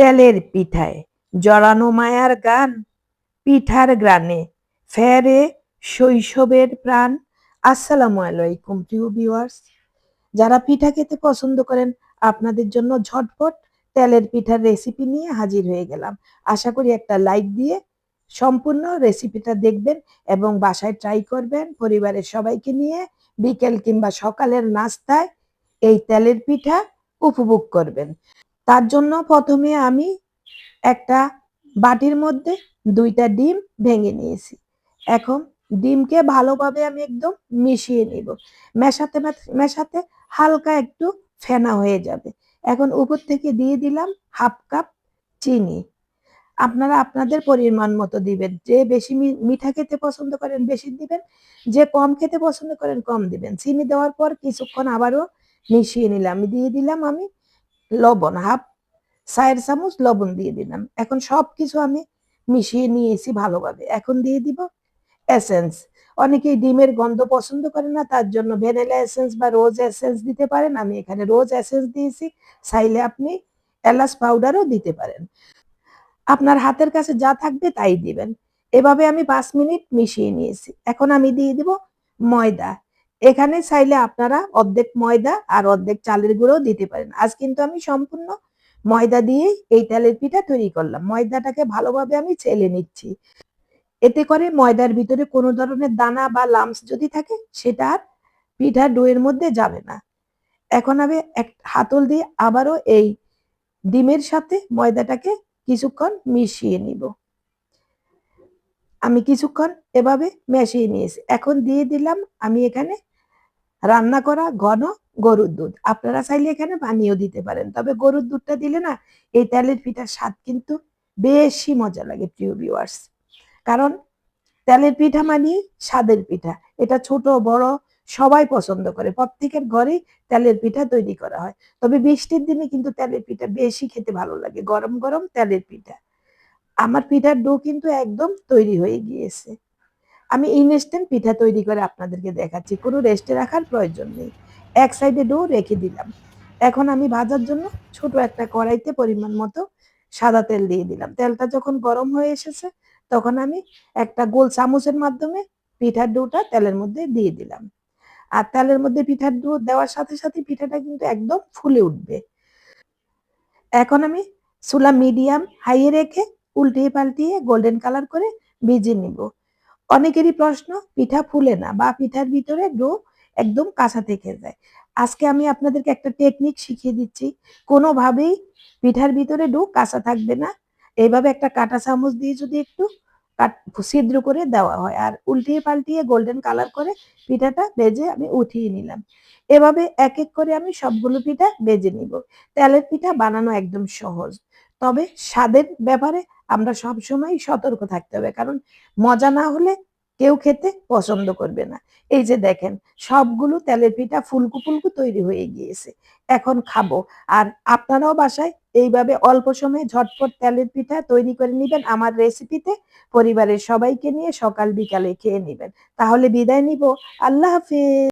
তেলের পিঠায়। জড়ানো মায়ার গান পিঠার গ্রানে। ফেরে শৈশবের প্রাণ। আসসালামু আলাইকুম, প্রিয় ভিউয়ার্স যারা পিঠা খেতে পছন্দ করেন, আপনাদের জন্য ঝটপট তেলের পিঠার রেসিপি নিয়ে হাজির হয়ে গেলাম। আশা করি একটা লাইক দিয়ে সম্পূর্ণ রেসিপিটা দেখবেন এবং বাসায় ট্রাই করবেন। পরিবারের সবাইকে নিয়ে বিকেল কিংবা সকালের নাস্তায় এই তেলের পিঠা উপভোগ করবেন। তার জন্য প্রথমে আমি একটা বাটির মধ্যে দুইটা ডিম ভেঙে নিয়েছি। এখন ডিমকে ভালোভাবে আমি একদম মিশিয়ে নিব। মেশাতে মেশাতে হালকা একটু ফেনা হয়ে যাবে। এখন উপর থেকে দিয়ে দিলাম হাফ কাপ চিনি। আপনারা আপনাদের পরিমাণ মতো দিবেন। যে বেশি মিঠা খেতে পছন্দ করেন বেশি দিবেন, যে কম খেতে পছন্দ করেন কম দিবেন। চিনি দেওয়ার পর কিছুক্ষণ আবারও মিশিয়ে নিলাম। দিয়ে দিলাম আমি লবণ, হাফ চায়ের চামচ লবণ দিয়ে দিলাম। এখন সব কিছু আমি মিশিয়ে নিয়েছি ভালোভাবে। এখন দিয়ে দিব এসেন্স অনেকেই ডিমের গন্ধ পছন্দ করে না, তার জন্য ভ্যানিলা এসেন্স বা রোজ এসেন্স দিতে পারেন। আমি এখানে রোজ এসেন্স দিয়েছি, চাইলে আপনি এলাচ পাউডারও দিতে পারেন। আপনার হাতের কাছে যা থাকবে তাই দিবেন। এভাবে আমি পাঁচ মিনিট মিশিয়ে নিয়েছি। এখন আমি দিয়ে দিব ময়দা। এখানে চাইলে আপনারা অর্ধেক ময়দা আর অর্ধেক চালের গুঁড়ো দিতে পারেন। আজ কিন্তু আমি সম্পূর্ণ ময়দা দিয়েই এই তেলের পিঠা তৈরি করলাম। ময়দাটাকে ভালোভাবে আমি ছেলে নিচ্ছি। এতে করে ময়দার ভিতরে কোনো ধরনের দানা বা লামস যদি থাকে, সেটা আর পিঠা ডোয়ের মধ্যে যাবে না। এখন আমি এক হাতল দিয়ে আবারও এই ডিমের সাথে ময়দাটাকে কিছুক্ষণ মিশিয়ে নিব। আমি কিছুক্ষণ এভাবে মেশিয়ে নিয়েছি। এখন দিয়ে দিলাম আমি এখানে রান্না করা ঘন গরুর দুধ। আপনারা চাইলে এখানে পানিও দিতে পারেন, তবে গরুর দুধটা দিলে না, এই তেলের পিঠার স্বাদ কিন্তু বেশি মজা লাগে, প্রিয় ভিউয়ার্স কারণ তেলের পিঠা মানে স্বাদের পিঠা। এটা ছোট, বড়, সবাই পছন্দ করে। প্রত্যেকের ঘরেই তেলের পিঠা তৈরি করা হয়। তবে বৃষ্টির দিনে কিন্তু তেলের পিঠা বেশি খেতে ভালো লাগে, গরম গরম তেলের পিঠা। আমার পিঠার ডো কিন্তু একদম তৈরি হয়ে গিয়েছে। আমি ইনস্ট্যান্ট পিঠা তৈরি করে আপনাদেরকে দেখাচ্ছি। কোনো রেস্টে রাখার প্রয়োজন নেই। এক সাইডে ডো রেখে দিলাম। এখন আমি ভাজার জন্য ছোট একটা কড়াইতে পরিমাণ মতো সাদা তেল দিয়ে দিলাম। তেলটা যখন গরম হয়ে এসেছে, তখন আমি একটা গোল চামচের মাধ্যমে পিঠার ডোটা তেলের মধ্যে দিয়ে দিলাম। আর তেলের মধ্যে পিঠার ডো দেওয়ার সাথে সাথে পিঠাটা কিন্তু একদম ফুলে উঠবে। এখন আমি চুলা মিডিয়াম হাইয়ে রেখে উল্টিয়ে পাল্টিয়ে গোল্ডেন কালার করে ভেজে নিব। অনেকেরই প্রশ্ন, পিঠা ফুলে না বা পিঠার ভিতরে ডো একদম কাঁচা থেকে যায়। আজকে আমি আপনাদেরকে একটা টেকনিক শিখিয়ে দিচ্ছি। কোনোভাবেই পিঠার ভিতরে ডো কাঁচা থাকবে না। এইভাবে একটা কাঁটা চামচ দিয়ে যদি একটু কাট, ছিদ্র করে দেওয়া হয় আর উল্টিয়ে পাল্টিয়ে গোল্ডেন কালার করে পিঠাটা বেজে আমি উঠিয়ে নিলাম। এভাবে এক এক করে আমি সবগুলো পিঠা বেজে নিব। তেলের পিঠা বানানো একদম সহজ। তবে স্বাদের ব্যাপারে আমরা সব সময় সতর্ক থাকতে হবে। কারণ মজা না হলে কেউ খেতে পছন্দ করবে না। এই যে দেখেন, সবগুলো তেলের পিঠা ফুলকু ফুলকু তৈরি হয়ে গিয়েছে। এখন খাব। আর আপনারাও বাসায় এইভাবে অল্প সময়ে ঝটপট তেলের পিঠা তৈরি করে নেবেন আমার রেসিপিতে। পরিবারের সবাইকে নিয়ে সকাল বিকালে খেয়ে নেবেন। তাহলে বিদায় নিব। আল্লাহ হাফিজ।